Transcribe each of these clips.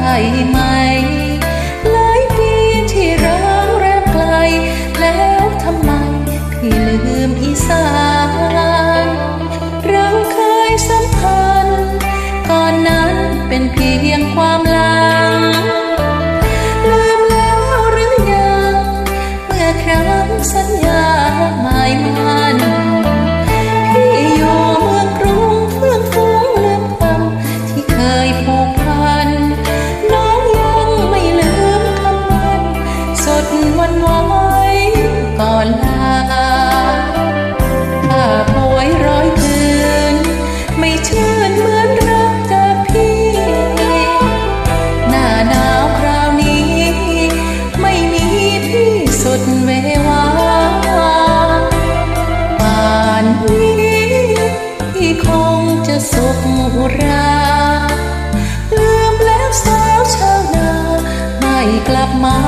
ได้ไหม หลายปีที่เราแรกไกล แล้วทำไมพี่ลืมอีสานเราเคยสัมพันธ์ตอนนั้นเป็นเพียงความลางลืมแล้วหรือยัง เมื่อครั้งสัญญาหมายมา ดวันไหวก่อนลาถ้าป่วยร้อยคืน ไม่ชื่นเหมือนรักจากพี่ หน้าหนาวคราวนี้ ไม่มีพี่สุดเววาป่านนี้พี่คงจะสุขราลืมแล้วสาวชาวนาไม่กลับมา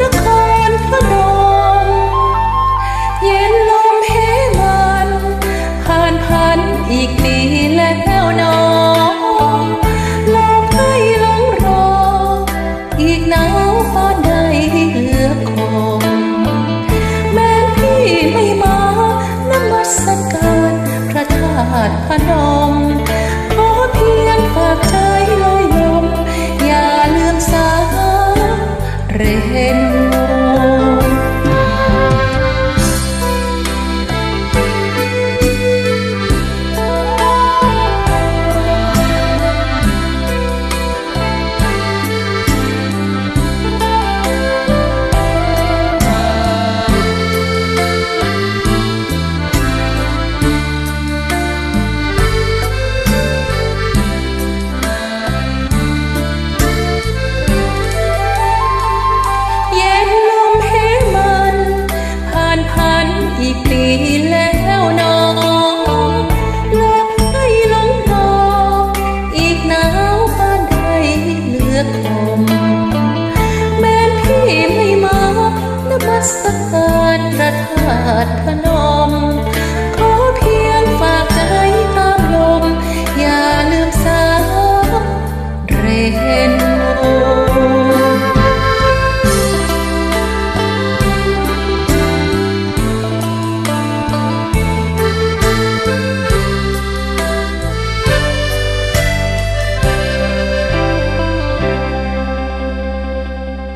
นครพนมเย็นลมเหมันผ่านพันอีกปีแล้วหนอลองให้หลงรอ อีกหนาวปานใดเลือกคงแม้พี่ไม่มา นมัสการพระธาตุพนม พระธาตุพน